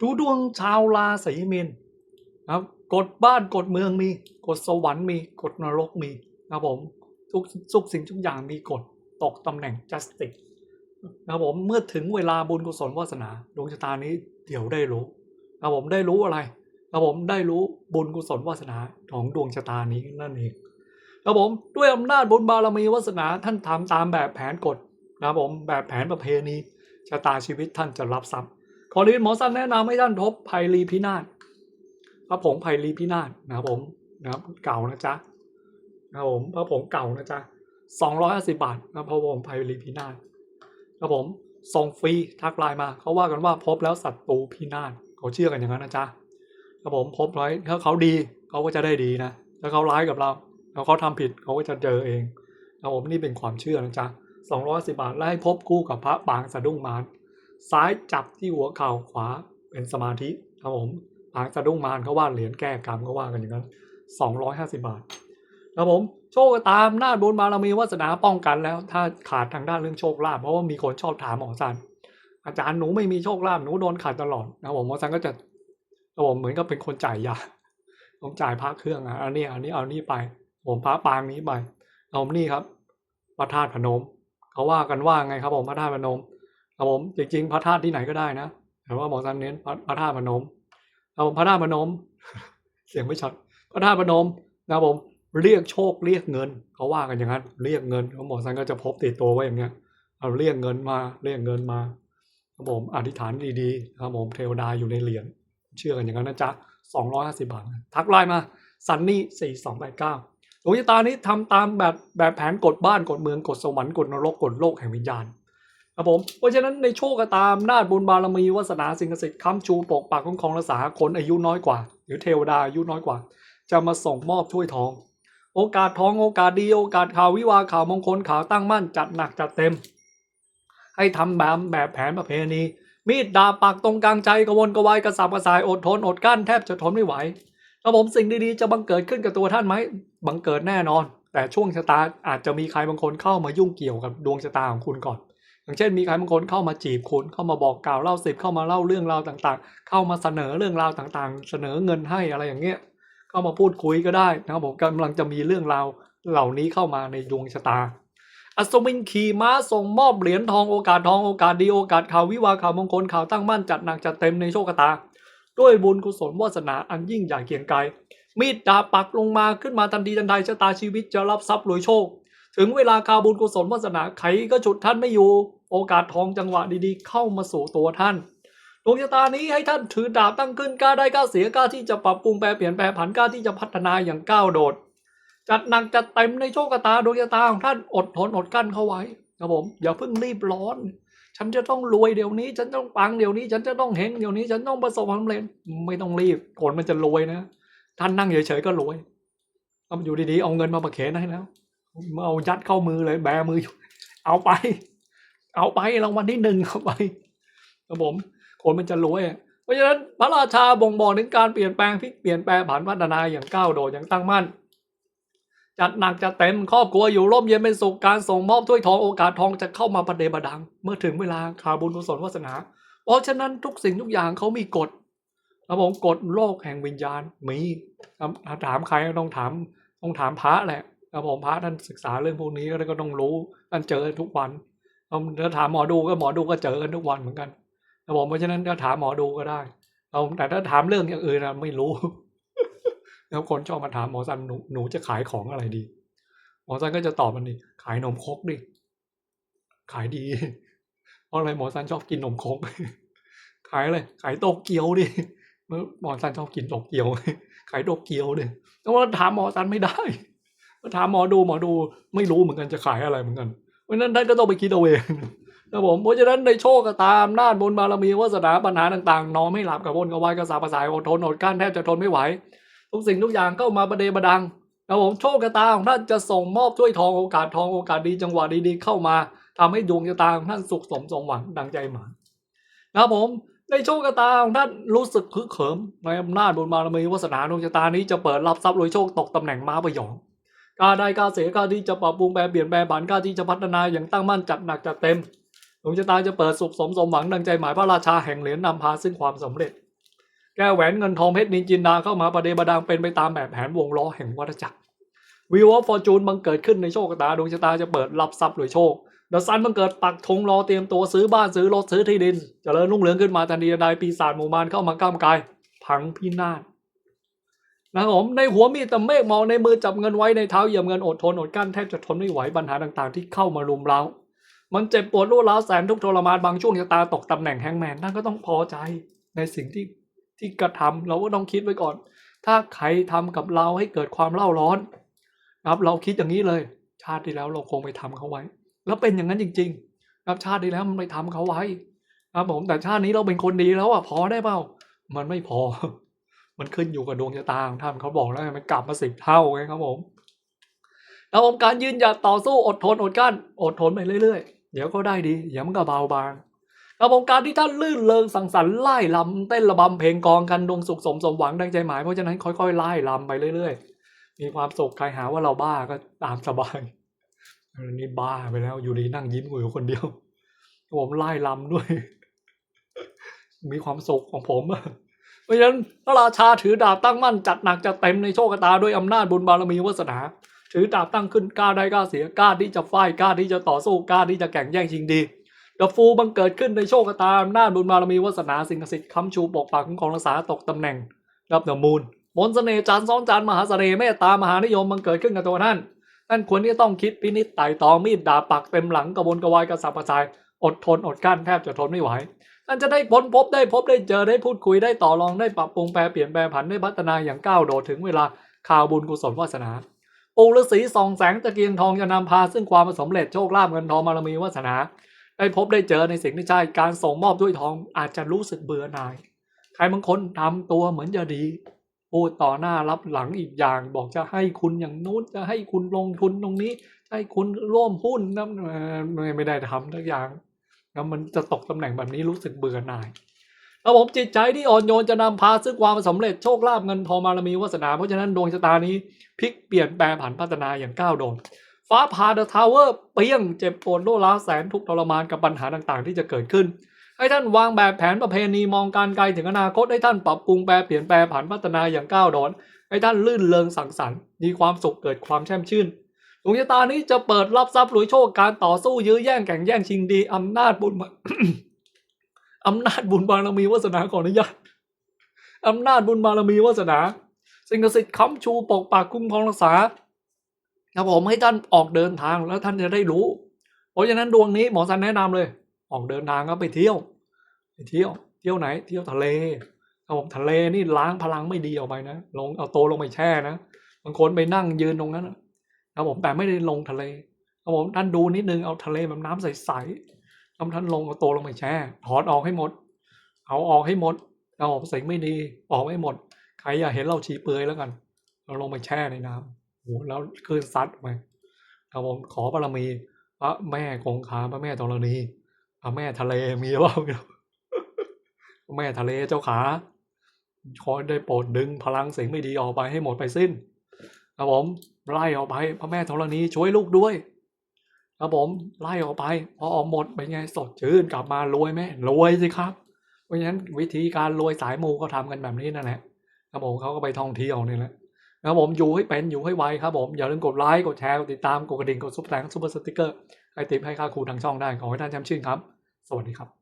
ดูดวงชาวราศีมีนนครับกฎบ้านกฎเมืองมีกฎสวรรค์มีกฎนรกมีนะครับผมทุกทุกสิ่งทุกอย่างมีกฎตกตำแหน่ง justice นะครับผมเมื่อถึงเวลาบุญกุศลวาสนาดวงชะตานี้เดี๋ยวได้รู้นะครับผมได้รู้อะไรนะครับผมได้รู้บุญกุศลวาสนาของดวงชะตานี้นั่นเองนะครับผมด้วยอำนาจบุญบารมีวาสนาท่านทำตามแบบแผนกฎนะครับผมแบบแผนประเพณีชะตาชีวิตท่านจะรับทรัพย์ ขอเรีนหมอสันแนะนำให้ท่านทบไพลีพินาศพระผงไพลีพินาศนะครับผมนะครับเก่านะจ๊ะนะครับผมพระผงเก่านะจ๊ะสองร้อยห้าสิบบาทนะพระผงไพลีพินาศครับผมส่งฟรีทักไลน์มาเขาว่ากันว่าพบแล้วศัตรูพินาศเขาเชื่อกันอย่างนั้นนะจ๊ะครับผมพบไว้ถ้าเขาดีเขาก็จะได้ดีนะถ้าเขาร้ายกับเราแล้วเขาทำผิดเขาก็จะเจอเองครับผมนี่เป็นความเชื่อนะจ๊ะสองร้อยสิบบาทและให้พบคู่กับพระปางสะดุ้งมาร ซ้ายจับที่หัวเข่าขวาเป็นสมาธิครับผมหางสะดุ้งมารเขาว่าเหรียญแก้กรรมเขาว่ากันอย่างนั้นสองร้อยห้าสิบาทครับผมโชคตามหน้าบุญบารมีวาสนาป้องกันแล้ว ถ้าขาดทางด้านเรื่องโชคลาภเพราะว่ามีคนชอบถามหมอสันอาจารย์หนูไม่มีโชคลาภหนูโดนขาดตลอดนะผมหมอสันก็จะครับผมเหมือนกับเป็นคนจ่ายยาผมจ่ายพระเครื่องอะอันนี้อันนี้เอานี่ไป ผมพระปางนี้ไปเอานี่ครับพระธาตุพนมเขาว่ากันว่าไงครับผมพระธาตุพนม ครับผมจริงๆพระธาตุที่ไหนก็ได้นะแต่ว่าหมอสันเน้นพระพระธาตุพนมครับผมพระธาตุพนม เสียงไม่ชัดพระธาตุพนมนะครับผมเรียกโชคเรียกเงินเขาว่ากันอย่างนั้นเรียกเงินหมอสันก็จะพบติดตัวไว้อย่างเงี้ยเอาเรียกเงินมาเรียกเงินมาครับผมอธิษฐานดีๆครับผมเทวดาอยู่ในเหรียญเชื่อกันอย่างนั้นนะจ๊ะสองร้อยห้าสิบบาททักไลน์มาซันนี่สี่สองแปดเก้าดวงชะตานี้ทำตามแบบแบบแผนกฎบ้านกฎเมืองกฎสวรรค์กฎนรกกฎโลกแห่งวิญญาณ ครับผม เพราะฉะนั้นในโชคก็ตามนาจบุญบารมีวาสนาสิ่งศักดิ์สิทธิ์ค้ำชูปกปักคุ้มครองรักษาคนอายุน้อยกว่า หรือเทวดาอายุน้อยกว่า จะมาส่งมอบช่วยทอง โอกาสทองโอกาสดีโอกาสข่าววิวาข่าวมงคลข่าวตั้งมั่นจัดหนักจัดเต็ม ให้ทำแบบแบบแผนประเพณีมีดดาบปักตรงกลางใจกวนกวายกระสับกระส่ายอดทนอดกั้นแทบจะทนไม่ไหวครับผมสิ่งดีๆจะบังเกิดขึ้นกับตัวท่านไหมบังเกิดแน่นอน แต่ช่วงชะตาอาจจะมีใครบางคนเข้ามายุ่งเกี่ยวกับดวงชะตาของคุณก่อน อย่างเช่นมีใครบางคนเข้ามาจีบคุณเข้ามาบอกกล่าวเล่าสิบเข้ามาเล่าเรื่องราวต่างๆ เข้ามาเสนอเรื่องราวต่างๆ เสนอเงินให้อะไรอย่างเงี้ยเข้ามาพูดคุยก็ได้นะครับผมกำลังจะมีเรื่องราวเหล่านี้เข้ามาในดวงชะตา อัศวินขี่ม้าส่งมอบเหรียญทองโอกาสทองโอกาสดีโอกาสข่าววิวาข่าวมงคลข่าวตั้งมั่นจัดหนักจัดเต็มในโชคชะตา ด้วยบุญกุศลวาสนาอันยิ่งใหญ่เกียงไกรมีดดาบปักลงมาขึ้นมาทันทีทันใดชะตาชีวิตจะรับทรัพย์รวยโชค ถึงเวลาคาบุญกุศลวาสนาไขก็ฉุดท่านไม่อยู่ โอกาสทองจังหวะดีๆ เข้ามาสู่ตัวท่านดวงชะตานี้ให้ท่านถือดาบตั้งขึ้นกล้าได้กล้าเสียกล้าที่จะปรับปรุงแปลเปลี่ยนแปลผันกล้าที่จะพัฒนาอย่างก้าวโดด จัดหนักจัดเต็มในโชคชะตาดวงชะตาของท่านอดทนอดกั้นเข้าไว้ครับผมอย่าเพิ่งรีบร้อน ฉันจะต้องรวยเดี๋ยวนี้ ฉันต้องปังเดี๋ยวนี้ ฉันจะต้องเฮงเดี๋ยวนี้ ฉันต้องประสบความสำเร็จไม่ต้องรีบผลมันจะรวยนะ ท่านนั่งเฉยๆก็รวยอาอยู่ดีๆเอาเงินมาประเคนให้แล้ว เอายัดเข้ามือเลย แบมืออยู่เอาไป เอาไปรางวัลที่หนึ่งเอาไปครับผม คนมันจะรวยเพราะฉะนั้นพระราชาบ่งบอกถึงการเปลี่ยนแปลงพลิกเปลี่ยนแปลงผันพัฒนาอย่างก้าวโดดอย่างตั้งมั่นจัดหนักจัดเต็มครอบครัวอยู่ร่มเย็นเป็นสุขการส่งมอบถ้วยทองโอกาสทองจะเข้ามาประเดประดัง เมื่อถึงเวลาคาบุญกุศลวาสนา เพราะฉะนั้นทุกสิ่งทุกอย่างเขามีกฎครับผมกฎโลกแห่งวิญญาณมีถามใครต้องถามต้องถามพระแหละ ครับผมพระท่านศึกษาเรื่องพวกนี้แล้วก็ต้องรู้ท่านเจอทุกวันถ้าถามหมอดูก็หมอดูก็เจอกันทุกวันเหมือนกันครับผมเพราะฉะนั้นก็ถามหมอดูก็ได้เอาแต่ถ้าถามเรื่องอย่างอื่นนะไม่รู้ แล้วคนชอบมาถามหมอสันหนูหนูจะขายของอะไรดี หมอสันก็จะตอบมันดีขายนมคกดิขายดีเพราะอะไรหมอสันชอบกินนมคกขายอะไรขายโตเกียวดิหมอสันชอบกินโตเกียว ขายโตเกียวดิแล้วว่าถามหมอสันไม่ได้ ถามหมอดูหมอดูไม่รู้เหมือนกันจะขายอะไรเหมือนกันเพราะนั้นท่านก็ต้องไปคิดเอาเองนะผมเพราะฉะนั้นในโชคก็ตามนาจบุญบารมีวาสนาปัญหาต่างๆ นอนไม่หลับกับวนกับวายกระสาบกระสายอดทนอดกั้นแทบจะทนไม่ไหว ทุกสิ่งทุกอย่างเข้ามาประเดประดังนะผมโชคชะตาของท่านจะส่งมอบถ้วยทองโอกาสทองโอกาสดีจังหวะดีๆเข้ามาทำให้ดวงชะตาของท่านสุขสมสมหวังดังใจหมายนะครับผมในโชคชะตาของท่านรู้สึกคึกเขิมในอำนาจบุญบารมีวาสนาดวงชะตานี้จะเปิดรับทรัพย์รวยโชคตกตำแหน่งม้าประยอง กล้าได้กล้าเสียกล้าที่จะปรับปรุงแปลเปลี่ยนแปลผันกล้าที่จะพัฒนาอย่างตั้งมั่นจัดหนักจัดเต็มดวงชะตาจะเปิดสุขสมสมหวังดังใจหมายพระราชาแห่งเหรียญนำพาซึ่งความสำเร็จ แก้แหวนเงินทองเพชรนินจินดาเข้ามาประเดประดังเป็นไปตามแบบแผนวงล้อแห่งวัฏจักรวิวอฟฟอร์จูนบังเกิดขึ้นในโชคชะตาดวงชะตาจะเปิดรับทรัพย์หรือโชคเดอะซันบังเกิดปักธงรอเตรียมตัวซื้อบ้านซื้อรถซื้อที่ดินจเจริญรุ่งเรืองขึ้นมาทันทีใดปีศาจหมู่มารเข้ามาก้ามกาย พังพินาศ นะครับผมในหัวมีแต่เมฆเมาในมือจับเงินไว้ในเท้าเหยียบเงินอดทนอดกั้นแทบจะทนไม่ไหวปัญหาต่างๆ ที่เข้ามารุมเรามันเจ็บปวดรวดร้าวแสนทุกทรมานบางช่วงชะตาตกตำแหน่งแฮงแมนท่านก็ต้องพอใจในสิ่งที่ที่กระทำเราก็ต้องคิดไว้ก่อน ถ้าใครทำกับเราให้เกิดความเล่าร้อนครับ เราคิดอย่างนี้เลย ชาติที่แล้วเราคงไปทำเขาไว้ แล้วเป็นอย่างนั้นจริง ๆ ครับชาติที่แล้วมันไปทำเขาไว้ครับผมแต่ชาตินี้เราเป็นคนดีแล้วอะพอได้เปล่ามันไม่พอ มันขึ้นอยู่กับดวงชะตาของท่านเขาบอกแล้วไงมันกลับมาสิบเท่าไงครับผมแล้วผมการยืนหยัดต่อสู้อดทนอดกั้นอดทนไปเรื่อยๆ เดี๋ยวก็ได้ดีเดี๋ยวมันก็เบาบางแล้วผมการที่ท่านลื่นเลงสังสรรค์ไล่ลำเต้นระบำเพลงกองกันดวงสุขสมสมหวังดังใจหมายเพราะฉะนั้นค่อยๆไล่ลำไปเรื่อยๆ มีความสุขใครหาว่าเราบ้าก็ตามสบายอันนี้บ้าไปแล้วอยู่ดีนั่งยิ้มอยู่คนเดียวผมไล่ลำด้วย มีความสุขของผมอะ ราะฉะนั้นพระราชาถือดาบตั้งมั่นจัดหนักจัดเต็มในโชคชะตาด้วยอำนาจบุญบารมีวาสนา ถือดาบตั้งขึ้นกล้าได้กล้าเสียกล้าที่จะไฟกล้าที่จะต่อสู้กล้าที่จะแข่งแย่งชิงดีกระฟูบังเกิดขึ้นในโชคชะตาอำนาจบุญบารมีวาสนาสิ่งศักดิ์สิทธิ์ค้ำชูปกปักคุ้มครองรักษาตกตำแหน่งรับเดอะมูลมนต์เสน่ห์จานซ้อนจานมหาเสน่ห์เมตตามหานิยมบังเกิดขึ้นกับตัวท่านท่านควรที่ต้องคิดพินิจไต่ตองมีดดาบปักเต็มหลังกระบวนกระวายกระสับกระส่ายอดทนอดกั้นแทบจะทนไม่ไหว ท่านจะได้พ้นพบได้พบได้เจอได้พูดคุยได้ต่อรองได้ปรับปรุงแปรเปลี่ยนแปลผันได้พัฒนาอย่างก้าวโดดถึงเวลาข่าวบุญกุศลวาสนาปู่ฤาษีส่องแสงตะเกียงทองจะนำพาซึ่งความสำเร็จโชคลาภเงินทองบารมีวาสนา ได้พบได้เจอในสิ่งที่ใช่การส่งมอบด้วยทองอาจจะรู้สึกเบื่อหน่ายใครบางคนทำตัวเหมือนจะดีพูดต่อหน้ารับหลังอีกอย่าง บอกจะให้คุณอย่างนู้นจะให้คุณลงทุนตรงนี้ให้คุณร่วมหุ้นนะเอ่อไม่ไม่ได้ทำทุกอย่าง แล้วมันจะตกตำแหน่งแบบนี้รู้สึกเบื่อหน่ายแล้วผมจิตใจที่อ่อนโยนจะนำพาซึ่งความสำเร็จโชคลาภเงินทองบารมีวาสนา เพราะฉะนั้นดวงชะตานี้พลิกเปลี่ยนแปลผันพัฒนาอย่างก้าวโดดฟ้าผ่าเดอะทาวเวอร์เปี้ยงเจ็บปวดโลดร้าแสนทุกทรมานกับปัญหาต่างๆ ที่จะเกิดขึ้น ให้ท่านวางแบบแผนประเพณีมองการไกลถึงอนาคตให้ท่านปรับปรุงแปลเปลี่ยนแปลผันพัฒนาอย่างก้าวโดดให้ท่านลื่นเลงสังสรรค์มีความสุขเกิดความแช่มชื่น ดวงชะตานี้จะเปิดรับทรัพย์รวยโชคการต่อสู้ยื้อแย่งแข่งแย่งชิงดีอำนาจบุญบารอำนาจบุญบารมีวาสนาขออนุญาตอำนาจบุญบารมีวาสนา สิ่งศักดิ์สิทธิ์ค้ำชูปกปักคุ้มครองรักษาครับผมให้ท่านออกเดินทางแล้วท่านจะได้รู้ เพราะฉะนั้นดวงนี้หมอสันแนะนำเลย ออกเดินทางก็ไปเที่ยว ไปเที่ยว เที่ยวไหน เที่ยวทะเลครับผมทะเลนี่ล้างพลังไม่ดีออกไปนะ ลงเอาโตลงไปแช่นะบางคนไปนั่งยืนตรงนั้นนะ ครับผมแต่ไม่ได้ลงทะเลครับผมท่านดูนิดนึงเอาทะเลแบบน้ำใสๆทำท่านลงเอาตัวลงไปแช่ถอดออกให้หมด เอาออกให้หมดเอาออกสิ่งไม่ดีออกให้หมด ใครอยากเห็นเราชีเปลือยแล้วกัน เราลงไปแช่ในน้ำโอ้โหแล้วคลื่นซัดไปครับผมขอบารมีพระแม่คงคาพระแม่ธรณีพระแม่ทะเลมีหรือเปล่าไม่รู้พระแม่ทะเลเจ้าขาขอได้โปรดดึงพลังสิ่งไม่ดีออกไปให้หมดไปสิ้นครับผม ไล่ออกไปพระแม่ธรณีช่วยลูกด้วยครับผมไล่ออกไป พอออกหมดเป็นไงสดชื่นกลับมารวยไหมรวยสิครับ เพราะฉะนั้นวิธีการรวยสายมูก็ทำกันแบบนี้นั่นแหละครับผมเขาก็ไปท่องเที่ยวนี่แหละครับผมอยู่ให้เป็นอยู่ให้ไวครับผมอย่าลืมกดไลค์กดแชร์กดติดตามกดกระดิ่งกดซุปเปอร์แตงซุปเปอร์สติ๊กเกอร์ให้ติปให้ค่าครูทางช่องได้ขอให้ท่านแชมป์ชื่นครับ สวัสดีครับ